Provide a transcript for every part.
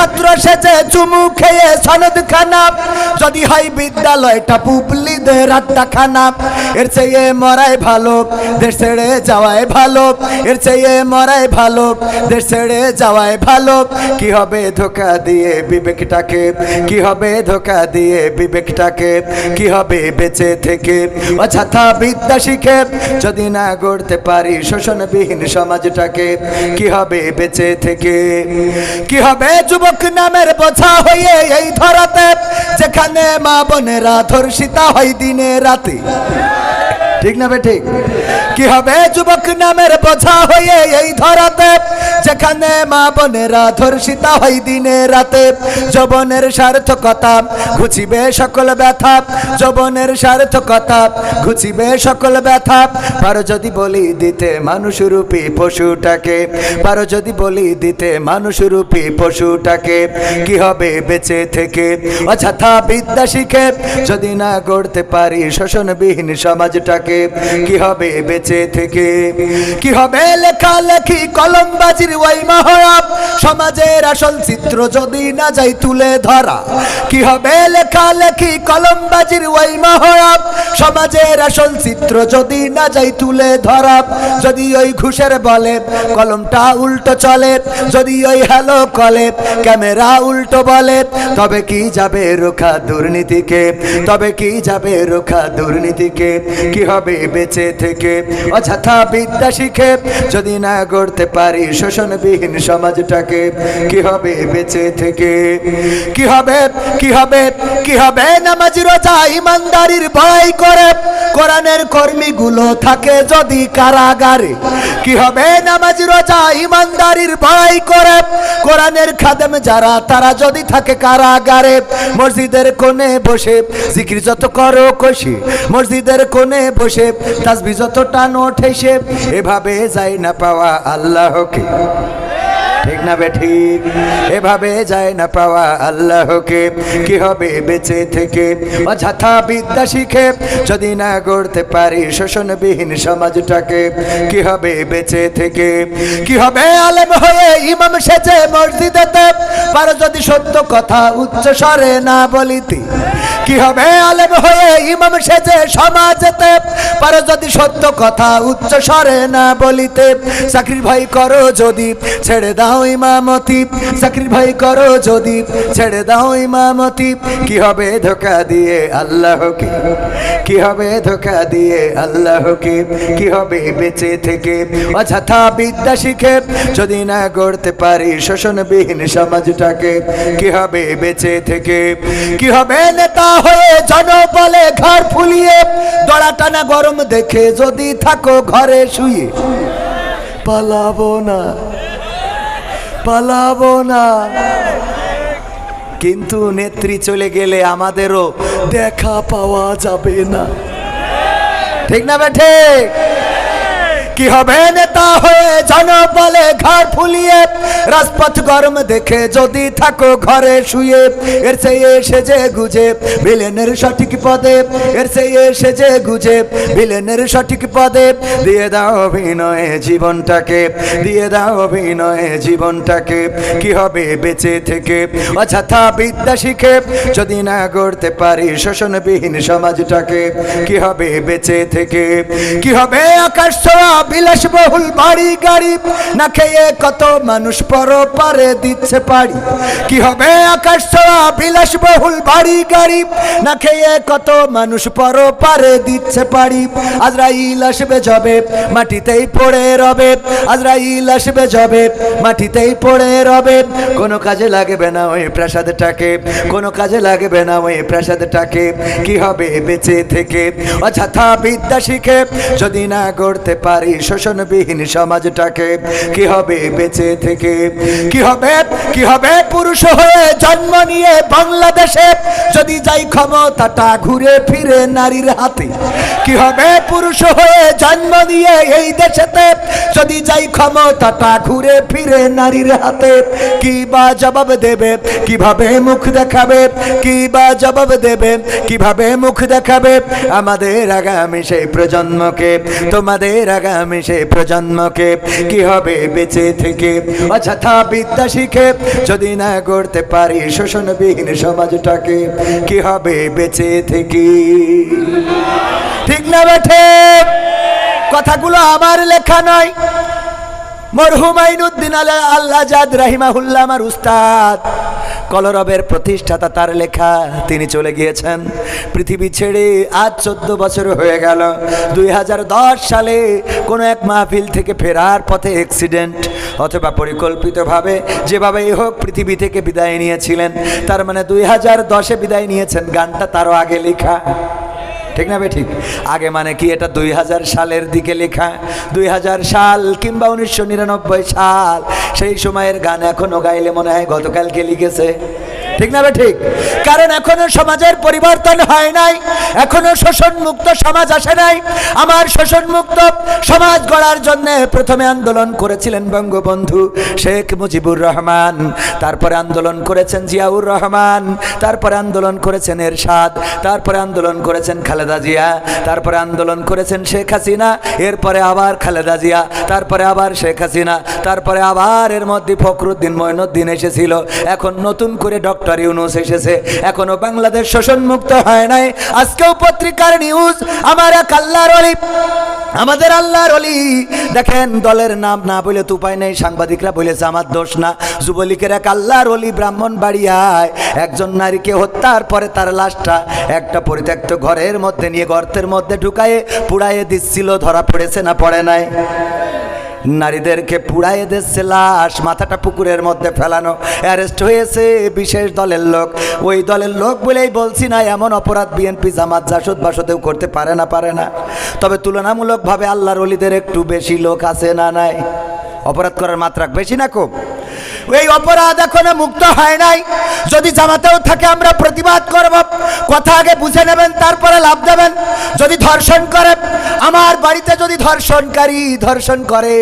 ছাত্র সেজে চুমু খেয়ে সনদ খানা যদি হয় বিদ্যালয়টা পুবলিদের আড্ডা খানা এর চেয়ে মরাই ভালো, দেশ ছেড়ে যাওয়াই ভালো। এর চেয়ে মরাই ভালো, দেশ ছেড়ে যাওয়াই ভালো। কি হবে ধোকা দিয়ে বিবেকটাকে? কি হবে ধোকা দিয়ে বিবেকটাকে? কি হবে বেঁচে থেকে? অযথা বিদ্যা শিখে যদি না গড়তে পারি শোষণবিহীন সমাজটাকে, কি হবে বেঁচে থেকে? কি হবে যুবক নামের বোঝা হয়ে এই ধরাতে যেখানে মা বোনেরা ধর্ষিতা হয় দিনে রাতে। ঠিক না ঠিক? কি হবে যুবক নামের বোঝা হয়ে এই ধরাতে? যেখানে মা বোনেরা ধর্ষিতা হয় দিনে রাতে। যবনের সার্থকতা ঘুচিবে সকল ব্যথা। যবনের সার্থকতা ঘুচিবে সকল ব্যথা। পারো যদি বলি দিতে মানুষ রূপী পশুটাকে। পারো যদি বলি দিতে মানুষ রূপী পশুটাকে। কি হবে বেঁচে থেকে? অযথা বিদ্যা শিখে যদি না গড়তে পারি শোষণবিহীন সমাজটাকে। কি হবে বেঁচে থেকে? কি হবে লেখালেখি, কলমবাজির ওই মহড়াপ সমাজের আসল চিত্র যদি না যাই তুলে ধরা। কি হবে লেখালেখি, কলমবাজির ওই মহড়াপ সমাজের আসল চিত্র যদি না যাই তুলে ধরা। যদি ওই ঘুষের বলে কলমটা উল্টো চলে, যদি ওই হ্যালো কলে ক্যামেরা উল্টো বলে, তবে কি যাবে রোখা দুর্নীতিকে? তবে কি যাবে রোখা দুর্নীতিকে? কি হবে বেঁচে থেকে। অযথা বিদ্যা শিখে যদি না করতে পারি শোষণবিহীন সমাজটাকে, কি হবে বেঁচে থেকে? কি হবে কি হবে কি হবে? নামাজ রোজা ইমানদারির ভয় করে। কোরআনের কর্মীগুলো থাকে যদি কারাগারে। কি হবে? নামাজ, রোজা, ইমানদারির ভয় করে। কোরআনের খাদেম যারা, তারা যদি থাকে কারাগারে, মসজিদের কোণে বসে জিকির যত করো কষি। মসজিদের কোণে বসে তাসবি যত টানো ঠেসে এভাবে যাই না পাওয়া আল্লাহকে। ঠিক না বেঠি এভাবে যায় না পাওয়া আল্লাহকে। কি হবে বেঁচে থেকে? অযথা বিদ্যা শিখে যদি না গড়তে পারি শোষণবিহীন সমাজটাকে, কি হবে বেঁচে থেকে? কি হবে আলেম হয়ে ইমাম সেজে মসজিদেতে পারো যদি সত্য কথা উচ্চ স্বরে না বলিতে, কি হবে আলেম হয়ে ইমাম সেজে সমাজেতে? পারো যদি সত্য কথা উচ্চ স্বরে না বলিতে, চাকরির ভয় করো যদি, ছেড়ে দাও ইমামতি। চাকরির ভয় করো যদি, ছেড়ে দাও ইমামতি। কি হবে ধোকা দিয়ে আল্লাহকে? কি হবে ধোকা দিয়ে আল্লাহকে? কি হবে বেঁচে থেকে? অযথা বিদ্যা শিখে যদি না গড়তে পারি শোষণবিহীন সমাজটাকে কি হবে বেঁচে থেকে? কি হবে নেতা হয়ে জনবলে ঘর ফুলিয়ে দড়া টানা গরম দেখে যদি থাকো ঘরে শুয়ে। পালাবো না পালাবো না। কিন্তু নেত্রী চলে গেলে আমাদেরও দেখা পাওয়া যাবে না। ঠিক না বেঠে কি হবে নেতা হয়ে জনবলে ঘর ফুলিয়ে? রাজপথ গরম দেখে যদি থাকো ঘরে শুয়ে, এর চেয়ে সেজে গুজে ভিলেনের সঠিক পদে, এর চেয়ে সেজে গুজে ভিলেনের সঠিক পদে। দিয়ে দাও অভিনয়ে জীবনটাকে, দিয়ে দাও অভিনয়ে জীবনটাকে, কি হবে বেঁচে থেকে? অযথা বিদ্যা শিখে যদি না গড়তে পারি শোষণবিহীন সমাজটাকে, কি হবে বেঁচে থেকে? কি হবে আকাশ ছোঁয়া বিলাসবহুল বাড়ি গাড়ি, না খেয়ে কত মানুষ পর পারে দিচ্ছে পাড়ি। কি হবে আকাশ ছোঁয়া বিলাসবহুল বাড়ি গাড়ি, না খেয়ে কত মানুষ পর পারে দিচ্ছে পাড়ি। আজরাইল আসবে যাবে, মাটিতেই পড়ে রবে। আজরাইল আসবে যাবে, মাটিতেই পড়ে রবে। কোনো কাজে লাগবে না ওই প্রাসাদটাকে, কোনো কাজে লাগবে না ওই প্রাসাদটাকে। কি হবে বেঁচে থেকে? অযথা বিদ্যা শিখে যদি না গড়তে পারি শোষণবিহীন সমাজটাকে কি হবে বেঁচে থেকে? কি হবে? কি হবে? পুরুষ হয়ে জন্ম নিয়ে বাংলাদেশে যদি যাই ক্ষমতাটা ঘুরে ফিরে নারীর হাতে, কি হবে? পুরুষ হয়ে জন্ম নিয়ে এই দেশেতে যদি যাই ক্ষমতাটা ঘুরে ফিরে নারীর হাতে, কি বা জবাব দেবে? কীভাবে মুখ দেখাবে? কি বা জবাব দেবে? কীভাবে মুখ দেখাবে? আমাদের আগামী সেই প্রজন্মকে তোমাদের আগামী আমি সে প্রজন্মকে কি হবে বেঁচে থেকে? অযথা বিদ্যা শিখে যদি না করতে পারি শোষণবিহীন সমাজটাকে, কি হবে বেঁচে থেকে? ঠিক না বেঠে? কথাগুলো আমার লেখা নয়। মরহুম আইনুদ্দিন আলা আল্লাহ জাদ রাহিমাহুল্লাহ, আমার উস্তাদ। কলরবের প্রতিষ্ঠাতা তার লেখা, তিনি চলে গিয়েছেন। পৃথিবী ছেড়ে আজ চোদ্দ বছর হয়ে গেল। দুই হাজার দশ সালে কোনো এক মাহফিল থেকে ফেরার পথে অ্যাক্সিডেন্ট অথবা পরিকল্পিতভাবে যেভাবে যেভাবেই হোক পৃথিবী থেকে বিদায় নিয়েছিলেন। তার মানে দুই হাজার দশে বিদায় নিয়েছেন গানটা তারও আগে লেখা। ঠিক না ঠিক? আগে মানে কি এটা দুই হাজার সালের দিকে লেখা? দুই হাজার সাল কিংবা উনিশশো নিরানব্বই সাল। সেই সময়ের গান এখনও গাইলে মনে হয় গতকালকে লিখেছে। ঠিক না ঠিক? কারণ এখনও সমাজের পরিবর্তন হয় নাই, এখনও শোষণ মুক্ত সমাজ আসে নাই। আমার শোষণ মুক্ত সমাজ গড়ার জন্য প্রথমে আন্দোলন করেছিলেন বঙ্গবন্ধু শেখ মুজিবুর রহমান, তারপরে আন্দোলন করেছেন জিয়াউর রহমান, তারপরে আন্দোলন করেছেন এরশাদ, তারপরে আন্দোলন করেছেন খালেদা জিয়া, তারপরে আন্দোলন করেছেন শেখ হাসিনা, এরপরে আবার খালেদা জিয়া, তারপরে আবার শেখ হাসিনা, তারপরে আবার এর মধ্যে ফখরুদ্দিন মঈনুদ্দিন এসেছিল। এখন নতুন করে ডক্টর ইউনুস এসেছে। এখনও বাংলাদেশ শোষণ মুক্ত হয় নাই। আজকেও পত্রিকার নিউজ আমার এক আল্লাহর আমাদের আল্লাহর অলি দেখেন, দলের নাম না বলে তো উপায় নেই, সাংবাদিকরা বলেছে, আমার দোষ না। যুবলীগের এক আল্লাহর অলি ব্রাহ্মণ বাড়িয়ায় একজন নারীকে হত্যার পরে তার লাশটা একটা পরিত্যক্ত ঘরের মধ্যে নিয়ে গর্তের মধ্যে ঢুকায়ে পুড়াইয়ে দিচ্ছিল, ধরা পড়েছে না পড়ে নাই? নারীদেরকে পুড়াইয়ে দিচ্ছে লাশ, মাথাটা পুকুরের মধ্যে ফেলানো। অ্যারেস্ট হয়েছে বিশেষ দলের লোক। ওই দলের লোক বলেই বলছি না, এমন অপরাধ বিএনপি জামাত জাসদ বাসদেও করতে পারে না পারে না। তবে তুলনামূলকভাবে আল্লাহর অলিদের একটু বেশি লোক আছে না নাই? অপরাধ করার মাত্রা বেশি না খুব? এই অপরাধ এখনও মুক্ত হয় নাই। যদি জামাতেও থাকে, আমরা প্রতিবাদ করব। কথা আগে বুঝে নেবেন, তারপরে লাভ দেবেন। যদি ধর্ষণ করে, আমার বাড়িতে যদি ধর্ষণকারী ধর্ষণ করে,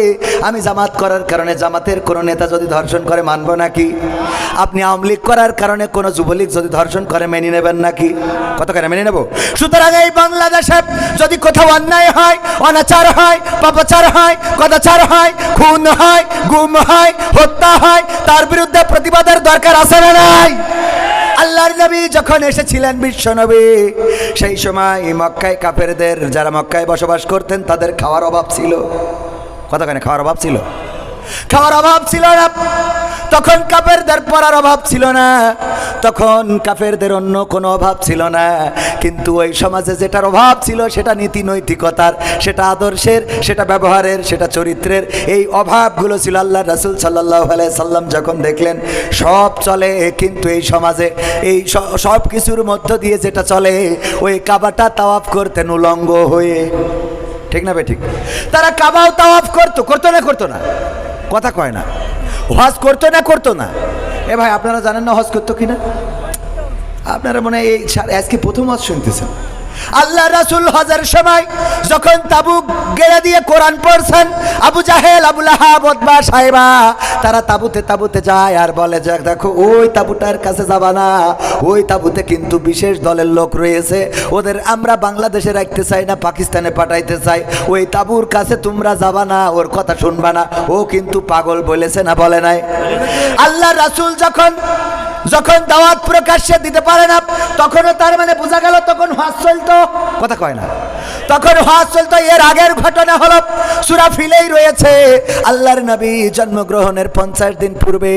আমি জামাত করার কারণে, জামাতের কোনো নেতা যদি ধর্ষণ করে, মানব নাকি? আপনি আওয়ামী লীগ করার কারণে কোনো যুবলীগ যদি ধর্ষণ করে, মেনে নেবেন নাকি? কত করে? মেনে নেব। সুতরাং এই বাংলাদেশে যদি কোথাও অন্যায় হয়, অনাচার হয়, পাপাচার হয় কদাচার হয়, খুন হয়, গুম হয়, হত্যা হয় তার বিরুদ্ধে প্রতিবাদের দরকার আছে না নাই? আল্লাহর নবী যখন এসেছিলেন বিশ্ব নবী, সেই সময় মক্কায় কাপেরদের যারা মক্কায় বসবাস করতেন, তাদের খাওয়ার অভাব ছিল। কতখানে খাওয়ার অভাব ছিল? খাওয়ার অভাব ছিল না। তখন কাফেরদের পড়ার অভাব ছিল না। তখন কাফেরদের অন্য কোনো অভাব ছিল না। কিন্তু ওই সমাজে যেটার অভাব ছিল সেটা নীতি নৈতিকতার, সেটা আদর্শের, সেটা ব্যবহারের, সেটা চরিত্রের, এই অভাবগুলো ছিল আল্লাহ রাসুল সাল্লাহ সাল্লাম যখন দেখলেন, সব চলে। কিন্তু এই সমাজে এই সব কিছুর মধ্য দিয়ে যেটা চলে, ওই কাবাটা তাওয়াফ করতেন উলঙ্গ হয়ে। ঠিক না বে ঠিক? তারা কাবাও তাওয়াফ করতো করতো না করতো না। কথা কয় না। হজ করতো না করতো না। এ ভাই, আপনারা জানেন না হজ করতো কিনা? আপনারা মনে হয় এই আজকে প্রথম হজ শুনতেছেন। আল্লাহ রাসুল হজের সময় যখন তাবু গেড়ে দিয়ে কোরআন পড়ছেন, আবু জাহেল আবুল আহাব সাহেবা, তারা তাবুতে তাবুতে যায় আর বলে যে, দেখো, ওই তাবুটার কাছে যাবা না। ওই তাবুতে কিন্তু বিশেষ দলের লোক রয়েছে। ওদের আমরা বাংলাদেশে রাখতে চাই না, পাকিস্তানে পাঠাইতে চাই। ওই তাবুর কাছে তোমরা যাবা না, ওর কথা শুনবা না। ও কিন্তু পাগল বলেছে না বলে নাই। আল্লাহ রাসুল যখন যখন দাওয়াত প্রকাশ্যে দিতে পারে না, তখনও তার মানে বোঝা গেল তখন চলতো কথা কয় না। তখন হজ চলতো এর আগের ঘটনা হলো, সুরা ফিলেই রয়েছে। আল্লাহর নবী জন্মগ্রহণের পঞ্চাশ দিন পূর্বে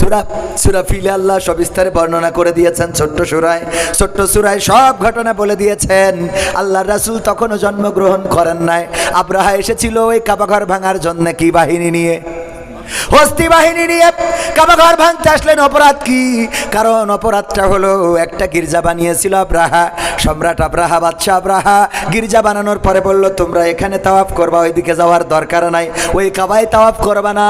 সুরা সুরা ফিলে আল্লাহ সবিস্তারে বর্ণনা করে দিয়েছেন ছোট্ট সুরায়। ছোট্ট সুরায় সব ঘটনা বলে দিয়েছেন। আল্লাহ রাসুল তখনও জন্মগ্রহণ করেন নাই। আব্রাহা এসেছিল ওই কাবাঘর ভাঙার জন্য কি বাহিনী নিয়ে? হস্তি বাহিনী নিয়ে কাবাঘর ভাঙতে আসলেন অপরাধ কি? কারণ অপরাধটা হলো একটা গির্জা বানিয়েছিল আব্রাহা, সম্রাট আব্রাহা, বাদশাহ আব্রাহা। গির্জা বানানোর পরে বলল, তোমরা এখানে তাওয়াফ করবা, ওইদিকে যাওয়ার দরকার নাই। ওই কাবায় তাওয়াফ করবা না,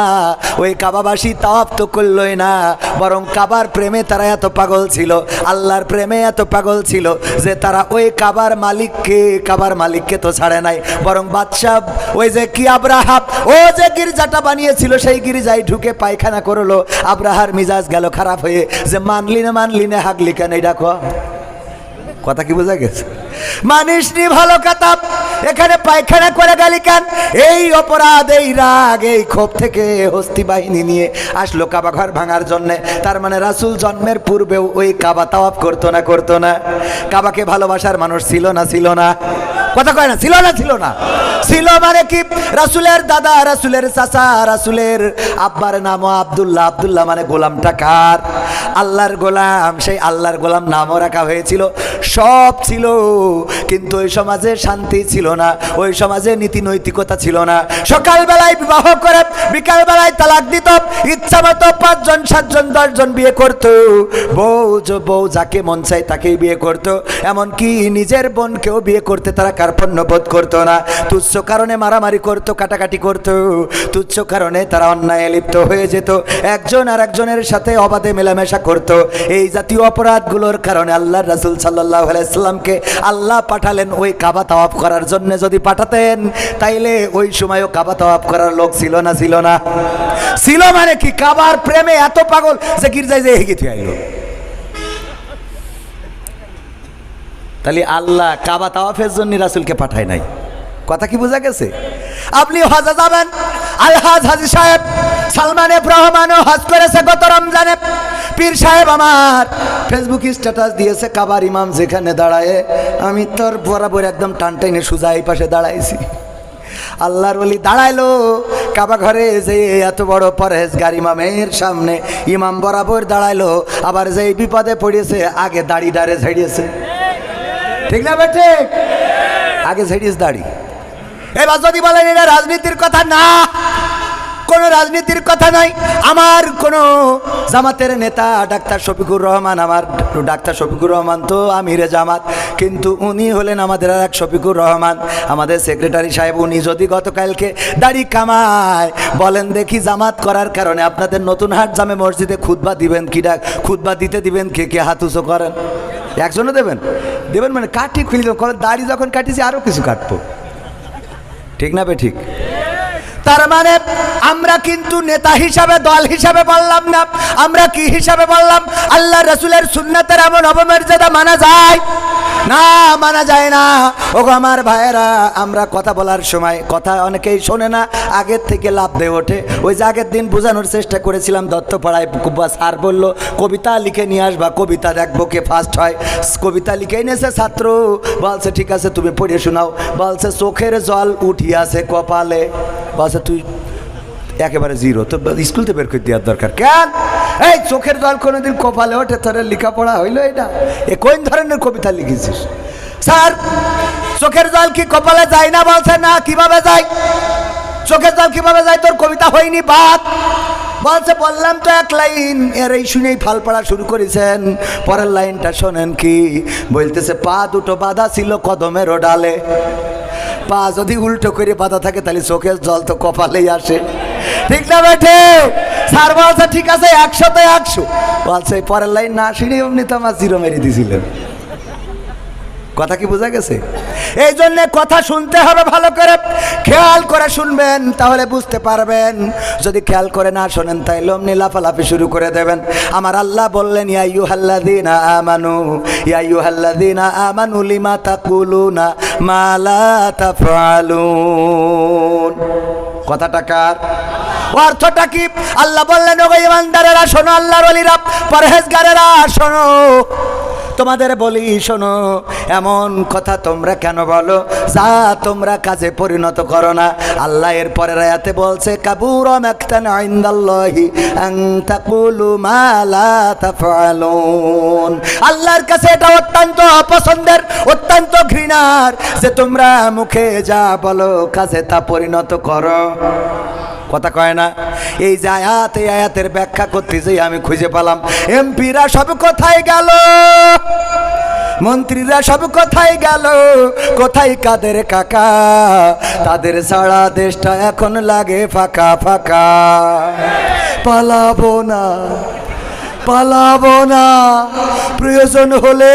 ওই কাবাবাসী তাওয়াফ তো করলই না, বরং কাবার প্রেমে তারা এত পাগল ছিল, আল্লাহর প্রেমে এত পাগল ছিল যে তারা ওই কাবার মালিককে কাবার মালিককে তো ছাড়ে নাই। বরং বাদশাহ, ওই যে কি আব্রাহা, ও যে গির্জাটা বানিয়েছিল সেই গির্জায় ঢুকে পায়খানা করল। আব্রাহার মিজাজ গেল খারাপ হয়ে। যে মানলি না মানলি না হাগলি কেন ডাকো কথা কি বোঝা গেছে? মানিস নি ভালো কাতাব এখানে পায়খানা করে গালি কেন? এই অপরাধ, এই রাগ, এই ক্ষোভ থেকে হস্তি বাহিনী নিয়ে আসলো কাবা ঘর ভাঙার জন্য। তার মানে রাসুল জন্মের পূর্বেও ওই কাবা তাওয়াফ করতো না করতো না। কাবাকে ভালোবাসার মানুষ ছিল না ছিল না। কথা কয় না, ছিল না ছিল না। ছিল মানে কি? রাসুলের দাদা, রাসুলের চাচা, রাসুলের আব্বার নামও আব্দুল্লাহ। আব্দুল্লাহ মানে গোলামটা কার? আল্লাহর গোলাম, সেই আল্লাহর গোলাম নামও রাখা হয়েছিল। সব ছিল, কিন্তু ওই সমাজে শান্তি ছিল না, ওই সমাজে নীতি নৈতিকতা ছিল না। সকালবেলায় বিবাহ করে, বিকালবেলায় তালাক দিত, ইচ্ছা মতো পাঁচজন, সাতজন, দশজন বিয়ে করতো। বউ বউ যাকে মন চাই তাকেই বিয়ে করতো। এমনকি নিজের বোনকেও বিয়ে করতে তারা কার্পণ্য বোধ করতো না। তুচ্ছ কারণে মারামারি করতো, কাটাকাটি করতো। তুচ্ছ কারণে তারা অন্যায় লিপ্ত হয়ে যেত। একজন আর একজনের সাথে অবাধে মেলামেশা করত। এই জাতীয় অপরাধগুলোর কারণে আল্লাহ রাসুল সাল্লাহ আলাইসাল্লামকে আল্লাহ পাঠালেন ওই কাবা তাওয়াফ করার জন্য। যদি পাঠাতেন, তাইলে ওই সময়ও কাবা তাওয়াফ করার লোক ছিল না ছিল না। ছিল মানে কি? কাবার প্রেমে এত পাগল যে গির্জায় যে হেগে থুয়ে আইলো। তাহলে আল্লাহ কাবা তাওয়াফের জন্য রাসুলকে পাঠায় নাই। কথা কি বোঝা গেছে? আপনি হজে যাবেন। আলহাজ হাজি সাহেব সালমান এফ হজ করেছে গত রমজানে। পীর সাহেব আমার ফেসবুক স্ট্যাটাস দিয়েছে, কাবার ইমাম যেখানে দাঁড়ায়, আমি তোর বরাবর একদম টান টেনে সুজা এই পাশে দাঁড়াইছি। আল্লাহর বলি দাঁড়াইলো, কাবা ঘরে যে এত বড় পরহেজগার ইমামের সামনে ইমাম বরাবর দাঁড়াইলো, আবার যে বিপদে পড়েছে, আগে দাড়ি ডারে ঝেড়িয়েছে। ঠিক না বেঠে আগে ঝেড়িস দাড়ি। এবার যদি বলেন এটা রাজনীতির কথা, না, কোনো রাজনীতির কথা নাই আমার কোনো জামাতের নেতা, ডাক্তার শফিকুর রহমান, আমার ডাক্তার শফিকুর রহমান তো আমিরে জামাত। কিন্তু উনি হলেন আমাদের আর এক শফিকুর রহমান। আমাদের সেক্রেটারি সাহেব, উনি যদি গতকালকে দাড়ি কামায়, বলেন দেখি জামাত করার কারণে আপনাদের নতুন হাট জামে মসজিদে খুতবা দিবেন কি ডাক খুতবা দিতে দিবেন কে কে হাত উঁচু করেন? একজনও দেবেন? দেবেন মানে কাটি খুলি দেবেন। দাড়ি যখন কাটিছি আরও কিছু কাটবো। ঠিক না বে ঠিক? তার মানে আমরা কিন্তু নেতা হিসাবে, দল হিসাবে বললাম না। আমরা কি হিসাবে বললাম? আল্লাহ রসুলের সুন্নাতের এমন অবমর্যাদা মানা যায়? না, মানা যায় না। ও আমার ভাইয়েরা, আমরা কথা বলার সময়, কথা অনেকেই শোনে না, আগের থেকে লাভ দিয়ে ওঠে। ওই যে আগের দিন বোঝানোর চেষ্টা করেছিলাম, দত্তপাড়ায় স্যার বলল, কবিতা লিখে নিয়ে আসবা, কবিতা দেখব কে ফার্স্ট হয়। কবিতা লিখে এনেছে ছাত্র। বলছে, ঠিক আছে, তুমি পড়ে শোনাও। বলছে, চোখের জল উঠিয়াছে কপালে। বলছে তুই একেবারে জিরো তো স্কুল থেকে বের করে দেওয়ার দরকার। কেন? এই, চোখের জল কোনোদিন কপালে ওঠে? তোর লেখাপড়া হইল এটা? এ কোন ধরনের কবিতা লিখেছিস? স্যার, চোখের জল কি কপালে যায় না বলছে? না, কীভাবে যায়? চোখের জল কীভাবে যায়? তোর কবিতা হয়নি, বাদ। বলছে, বললাম তো এক লাইন। এর এই শুনেই ফাল পড়া শুরু করেছেন। পরের লাইনটা শোনেন কি? বলতেছে, পা দুটো বাঁধা ছিল কদমের ডালে। পা যদি উল্টো করে বাঁধা থাকে, তাহলে চোখের জল তো কপালেই আসে। ঠিক না বেঠে? স্যার বলছে, ঠিক আছে, একশোতে একশো। বলছে, পরের লাইন না সিঁড়ি অমনি তো আমার জিরো মেরে দিয়েছিলেন। কথা কি বোঝা গেছে? এই জন্য কথা শুনতে হবে ভালো করে। খেয়াল করে শুনবেন, তাহলে বুঝতে পারবেন। যদি খেয়াল করে না শোনেন, তাইলে অমনি লাফালাফি শুরু করে দেবেন। আমার আল্লাহ বললেন ইয়াইয়ু হাল্লাদিনা আমানু ইয়াইয়ু হাল্লাদিনা আমানু, লিমা তাকুলুনা মালা তাফআলুন? কথাটা কার? অর্থটা কি? আল্লাহ বললেন, ওগো ইমানদারেরা, শোনো, আল্লাহর ওলিরা, পরহেজগারেরা, শোনো। তোমাদের বলি, শোনো, এমন কথা তোমরা কেন বলো? যা তোমরা কাজে পরিণত করো না। আল্লাহ এর পরের আয়াতে বলছে, কাবুর আল্লাহর কাছে এটা অত্যন্ত অপছন্দের, অত্যন্ত ঘৃণার যে তোমরা মুখে যা বলো, কাজে তা পরিণত করো। কথা কয় না? এই যে আয়াত, এই আয়াতের ব্যাখ্যা করতে যেয়ে আমি খুঁজে পেলাম। এমপিরা সব কোথায় গেল? মন্ত্রীরা সব কোথায় গেল? কোথায় কাদের কাকা? তাদের সারা দেশটা এখন লাগে ফাঁকা ফাঁকা। পালাবো না পালাবো না। প্রয়োজন হলে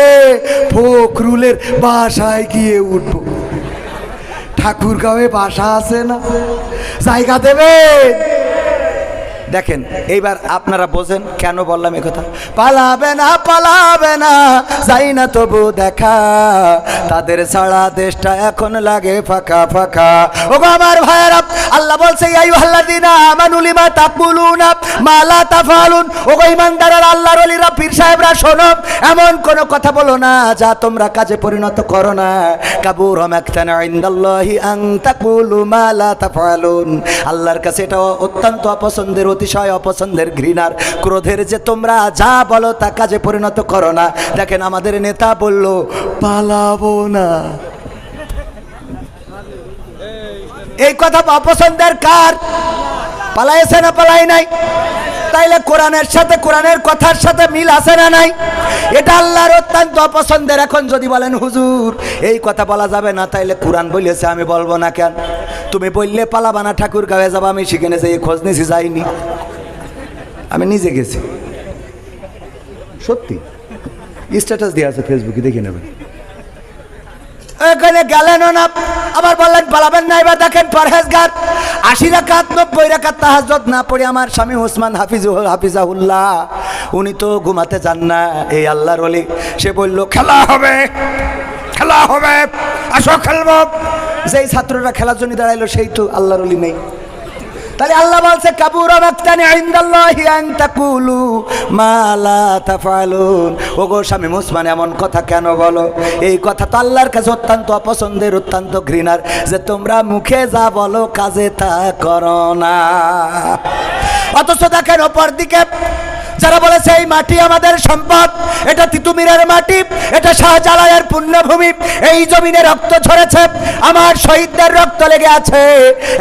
ফখরুলের বাসায় গিয়ে উঠবো। ঠাকুরগাঁওয়ে বাসা আছে না? জায়গা দেবে দেখেন, এইবার আপনারা বোঝেন কেন বললাম কথা। পালাবে না পালাবে না, যাই না তবু দেখা। তাদের ছাড়া দেশটা এখন লাগে ফাঁকা ফাঁকা। ও আমার ভাইয়েরা, আল্লাহ বলছে এই আল্লাদিনা আমানুলিমা তাকুলুনা মালা তাফালুন? ও গো ইমানদারের আল্লাহর ওলিরা, পীর সাহেবরা, শোনো, এমন কোনো কথা বলো না যা তোমরা কাজে পরিণত করো না। কাবুর মাকতানা ইনদাল্লাহি আন তাকুলু মা লা তাফালুন। আল্লাহর কাছে এটা অত্যন্ত অপছন্দের অতিশয় অপছন্দের ঘৃণার ক্রোধের যে তোমরা যা বলো তা কাজে পরিণত করো না। দেখেন আমাদের নেতা বলল, পালাবো না। এই কথা অপছন্দের কার? পালাইছে না পালাই নাই? তাইলে কোরআনের সাথে, কোরআনের কথার সাথে মিল আছে না নাই? এটা আল্লাহর অত্যন্ত অপছন্দের। এখন যদি বলেন, হুজুর, এই কথা বলা যাবে না, তাইলে কোরআন বলেছে, আমি বলব না কেন? তুমি বললে পালাবানা ঠাকুর গায়ে যাব, আমি সেখানে যাই, খোঁজ নিছি, যাইনি। আমি নিজে গেছি। সত্যি? স্ট্যাটাস দেওয়া আছে ফেসবুকে দেখে নেবেন। এখানে গেলেন না আবার বললেন, পালাবেন না, এবার দেখেন পরহেজগার। আশি রাকাত, নব্বই রাকাত তাহাজত না পড়ে আমার স্বামী ওসমান হাফিজ হাফিজাহুল্লাহ। উনি তো ঘুমাতে চান না, এই আল্লাহর অলি। সে বলল, খেলা হবে খেলা হবে, আসো খেলব। যেই ছাত্ররা খেলার জন্য দাঁড়াইলো সেই তো আল্লাহর নেই। তাহলে আল্লাহ বলছে, কাবুর মাক্তানি ইনদাল্লাহি আন মা লা তাফালুন ওগো স্বামী মুসমান এমন কথা কেন বলো? এই কথা তো আল্লাহর কাছে অত্যন্ত অপছন্দের, অত্যন্ত ঘৃণার যে তোমরা মুখে যা বলো, কাজে তা করো না। অথচ দেখেন অপর দিকে যারা বলেছে এই মাটি আমাদের সম্পদ, এটা তিতুমিরের মাটি, এটা শাহজালালের পুণ্যভূমি, এই জমিনে রক্ত ঝরেছে, আমার শহীদদের রক্ত লেগে আছে,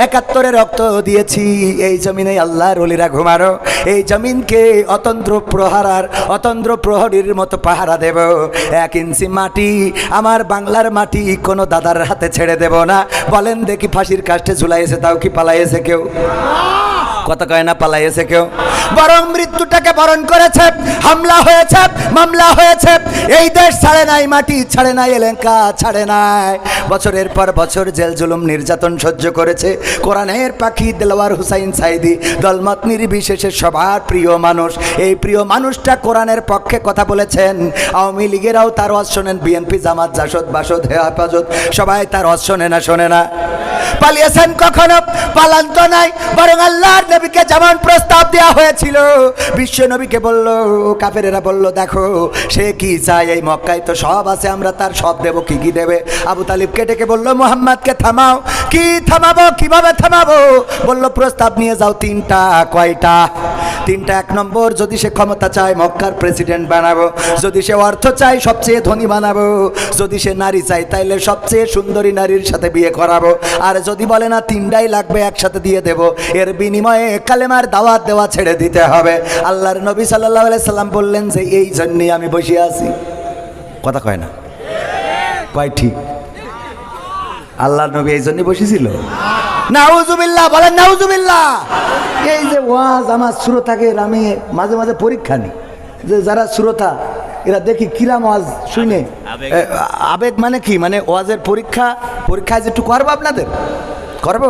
একাত্তরে রক্ত দিয়েছি। এই জমিনে আল্লাহ রলিরা ঘুমারো। এই জমিনকে অতন্ত্র প্রহারার অতন্ত্র প্রহরীর মতো পাহারা দেব। এক ইঞ্চি মাটি, আমার বাংলার মাটি কোনো দাদার হাতে ছেড়ে দেব না। বলেন দেখি ফাঁসির কাষ্টে ঝুলাইছে, তাও কি পালাইছে কেউ? কথা কয় না পালাইছে কেউ? বরং মৃত্যুটাকে বরণ করেছে, হামলা হয়েছে, মামলা হয়েছে। এই দেশ ছাড়ে নাই, মাটি ছাড়ে নাই এলাকা ছাড়ে নাই। বছরের পর বছর জেল জুলুম নির্যাতন সহ্য করেছে। কোরআনের পাখি দেলোয়ার হুসাইন সাইদি, দলমত নির্বিশেষে সবার প্রিয় মানুষ। এই প্রিয় মানুষটা কোরআনের পক্ষে কথা বলেছেন। আওয়ামী লীগেরাও তার ওয়াজ শোনেন, বিএনপি, জামাত, জাসদ, বাসদ হেফাজত, সবাই তার ওয়াজ শোনে না শোনে না। পালিয়েছেন কখনো? পালান্ত নাই, বরং আল্লাহর নবীকে যেমন প্রস্তাব দেওয়া হয়েছিল, বিশ্ব নবীকে বলল, কাফেরেরা বলল, দেখো, সে কি চায় এই মক্কায়? তো সব আছে, আমরা তার সব দেব, কি কি দেবে? আবু তালিবকে ডেকে বলল, মোহাম্মদকে থামাও। কি থামাবো? কীভাবে থামাবো? বলল, প্রস্তাব নিয়ে যাও তিনটা, কয়টা? তিনটা এক নম্বর, যদি সে ক্ষমতা চায়, মক্কার প্রেসিডেন্ট বানাবো। যদি সে অর্থ চায়, সবচেয়ে ধনী বানাবো। যদি সে নারী চায়, তাইলে সবচেয়ে সুন্দরী নারীর সাথে বিয়ে করাবো। আর যদি বলে না, তিনটাই লাগবে, একসাথে দিয়ে দেব। এর বিনিময়ে কালেমার দাওয়াত দেওয়া ছেড়ে দিতে হবে। আল্লাহর নবী সাল্লাহ সাল্লাম বললেন যে এই জন্যই আমি বসে আছি। কথা কয় না? কয় ঠিক। আল্লাহ নবী এই জন্যই বসেছিল? নাউজুবিল্লাহ বলেন নাউজুবিল্লাহ। এই যে ওয়াজ আমার শ্রোতাকে আমি মাঝে মাঝে পরীক্ষা নিই। যে যারা শ্রোতা এরা দেখি কিরাম ওয়াজ শুনে। আবেগ মানে কি? মানে ওয়াজের পরীক্ষা পরীক্ষায় যে একটু করব আপনাদের? করব?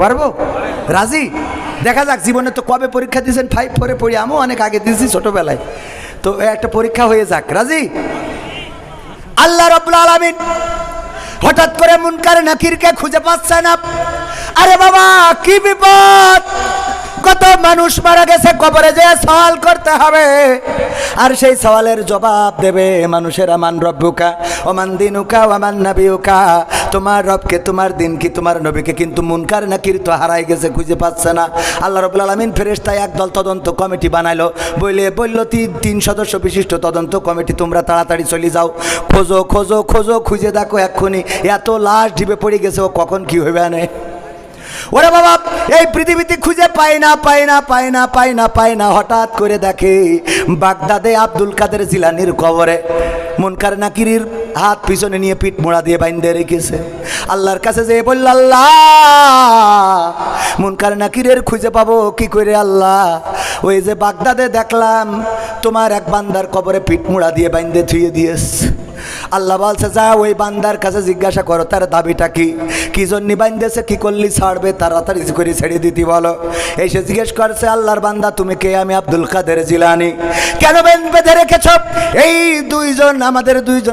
করব? রাজি? দেখা যাক, জীবনে তো কবে পরীক্ষা দিয়েছেন? ফাইভ ফোরে পড়ি, আমিও অনেক আগে দিয়েছি ছোটবেলায়। তো একটা পরীক্ষা হয়ে যাক, রাজি? আল্লাহ রব্বুল আলমিন হঠাৎ করে মুনকার নাকিরকে খুঁজে পাচ্ছে না। আরে বাবা, কি বিপদ? কত মানুষ মারা গেছে কবরে যে সওয়াল করতে হবে। আর সেই সওয়ালের জবাব দেবে, মানুষের আমান রব্বুকা, ওমান দিনুকা, ওমান নাবিউকা তোমার রবকে, তোমার দিন কি তোমার নবীকে কিন্তু মুনকার নাকির তো হারাই গেছে, খুঁজে পাচ্ছে না। আল্লাহ রবুল আলমিন ফেরেস্তায় একদল তদন্ত কমিটি বানাইলো। বইলে বলল তিন তিন সদস্য বিশিষ্ট তদন্ত কমিটি, তোমরা তাড়াতাড়ি চলে যাও। খোঁজো খোঁজো খোঁজো, খুঁজে দেখো এক্ষুনি। এত লাশ ঢিবে পড়ে গেছে, ও কখন কি হইবে আনে? ওরে বাবা, এই পৃথিবীতে খুঁজে পাই না পাই না পাই না পাই না পাই না। হঠাৎ করে দেখে বাগদাদে আব্দুল কাদের জিলানির কবরে। মুনকার নাকিরির হাত পিছনে নিয়ে পিঠ মোড়া দিয়ে বাইন্দে রেখেছে। আল্লাহর কাছে যে বলল, আল্লাহ, মুনকার নাকিরের খুঁজে পাবো কি করে আল্লাহ? ওই যে বাগদাদে দেখলাম, তোমার এক বান্দার কবরে পিঠ মুড়া দিয়ে বাইন্দে থুয়ে দিয়েস আল্লাহ বলছে, যা ওই বান্দার কাছে জিজ্ঞাসা করো, তার দাবিটা কি? কি জন্য বাইন্দেছে? কি করলি ছাড়বে তাড়াতাড়ি করে ছেড়ে দিতে বলো। এসে জিজ্ঞেস করছে, আল্লাহর বান্দা, তুমি কে? আমি আব্দুল কাদের জিলানি। কেন বেঁধে রেখেছ? এই দুইজন, আমাদের দুইজন